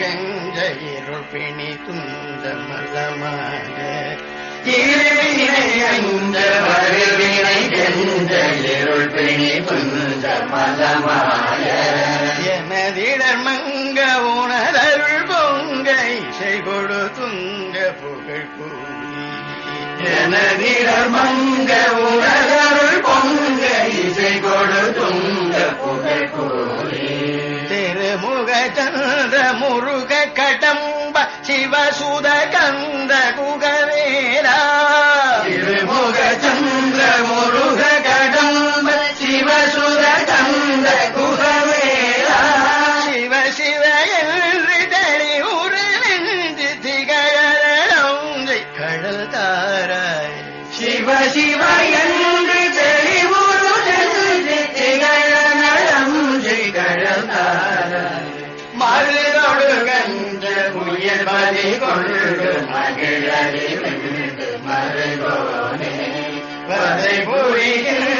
கெஞ்ச இருள் பிணி துஞ்ச மலமாக எனதிடர் மங்க உணரருள் பொங்க இசை கொடு துங்க புகழ் கூறி எனதிடர் மங்க உணரருள் பொங்க இசை கொடு துங்க புகழ் கூறி திருமுக சந்திர முருக கடம்ப சிவசுத கந்த கந்த குகவேரா சிவ சிவ என்று உரு நெஞ்சு திகழை கடல் தாராய். சிவ சிவ என்று தெளிவுறு நெஞ்சு திகழ நலம் கடல் தாராய். மருதொடு கன்ற முயல் பலி கொண்டு மகிழறி விழுந்து மருகோனே வதை புரிகின்ற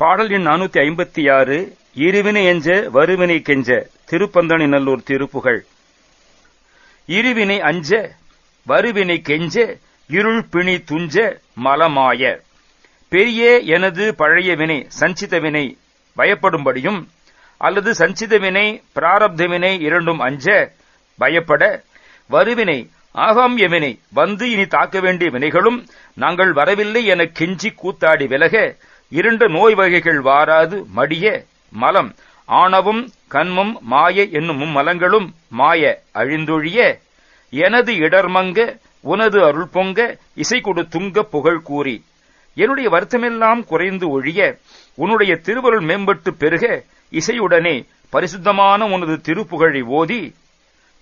பாடல் எண் நானூத்தி ஐம்பத்தி ஆறு இருவினை எஞ்ச வருவினை கெஞ்ச திருப்பந்தனி நல்லூர் திருப்புகழ் இருவினை அஞ்ச வருவினை கெஞ்ச இருள் பிணி துஞ்ச மலமாய. பெரிய எனது பழைய வினை சஞ்சித வினை பயப்படும்படியும் அல்லது சஞ்சித வினை பிராரப்த வினை இரண்டும் அஞ்ச பயப்பட. வருவினை ஆகாமிய வினை வந்து இனி தாக்க வேண்டிய வினைகளும் நாங்கள் வரவில்லை என கெஞ்சி கூத்தாடி விலக இரண்டு நோய் வகைகள் வாராது மடிய மலம். ஆணவம் கண்மம் மாய என்னும் மும்மலங்களும் மாய அழிந்தொழிய. எனது இடர்மங்க உனது அருள் பொங்க இசை கொடு துங்க புகழ் கூறி. என்னுடைய வருத்தமெல்லாம் குறைந்து ஒழிய உன்னுடைய திருவருள் மேம்பட்டு பெருக இசையுடனே பரிசுத்தமான உனது திருப்புகழை ஓதி.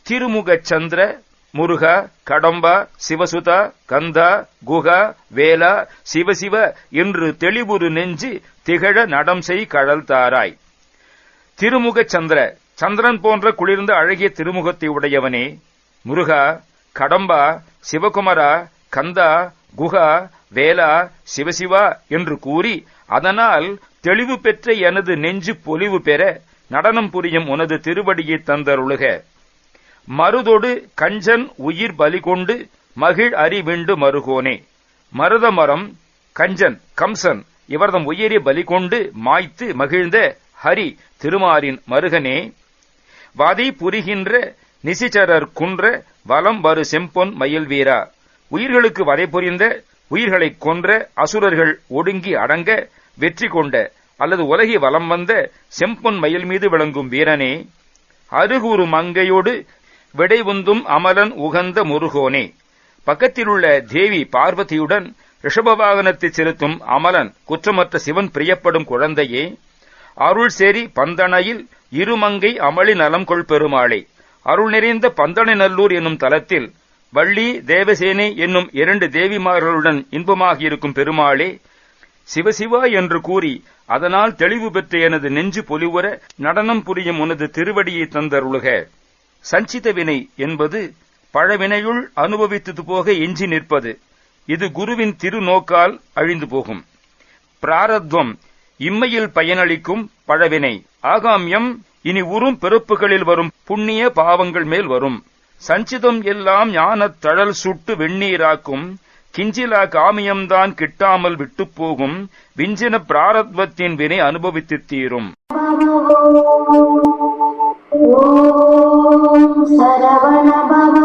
திருமுக சந்திர முருக கடம்பா சிவசுதா கந்தா குக வேலா சிவசிவ என்று தெளிவுறு நெஞ்சு திகழ நடம் செய் கடல் தாராய். திருமுக சந்திர சந்திரன் போன்ற குளிர்ந்த அழகிய திருமுகத்தை உடையவனே. முருகா கடம்பா சிவகுமரா கந்தா குகா வேலா சிவசிவா என்று கூறி அதனால் தெளிவு பெற்ற எனது நெஞ்சு பொலிவு பெற நடனம் புரியும் உனது திருவடியை தந்தருளுக. மருதொடு கஞ்சன் உயிர் பலி கொண்டு மகிழ் அறிவிண்டு மருகோனே. மருத மரம் கஞ்சன் கம்சன் இவர்தம் உயிரை பலி கொண்டு மாய்த்து மகிழ்ந்த ஹரி திருமாரின் மருகனே. வதை புரிகின்ற நிசிச்சரர் குன்ற வலம் வரு செம்பொன் மயில் வீரா. உயிர்களுக்கு வதை புரிந்த உயிர்களை கொன்ற அசுரர்கள் ஒடுங்கி அடங்க வெற்றி கொண்ட அல்லது உலகி வலம் வந்த செம்பொன் மயில் மீது விளங்கும் வீரனே. அருகுரு மங்கையோடு விடைவுந்தும் அமலன் உகந்த முருகோனே. பக்கத்திலுள்ள தேவி பார்வதியுடன் ரிஷப வாகனத்தை செலுத்தும் அமலன் குற்றமற்ற சிவன் பிரியப்படும் குழந்தையே அருள் சேரி பந்தனையில் இருமங்கை அமளி நலம் கொள் பெருமாளே. அருள் நிறைந்த பந்தனை நல்லூர் என்னும் தலத்தில் வள்ளி தேவசேனை என்னும் இரண்டு தேவிமார்களுடன் இன்பமாகியிருக்கும் பெருமாளே சிவசிவா என்று கூறி அதனால் தெளிவு பெற்ற எனது நெஞ்சு பொலிவுற நடனம் புரியும் உனது திருவடியை தந்தருளுக. சஞ்சித வினை என்பது பழவினையுள் அனுபவித்தது போக எஞ்சி நிற்பது. இது குருவின் திருநோக்கால் அழிந்து போகும். பிராரத்வம் இம்மையில் பயனளிக்கும் பழவினை. ஆகாமியம் இனி உறும் பிறப்புகளில் வரும் புண்ணிய பாவங்கள் மேல் வரும். சஞ்சிதம் எல்லாம் ஞானத் தழல் சுட்டு வெந்நீராக்கும். கிஞ்சிலா காமியம்தான் கிட்டாமல் விட்டுப் போகும். விஞ்சின பிராரத்வத்தின் வினை அனுபவித்து தீரும். சரவணபவ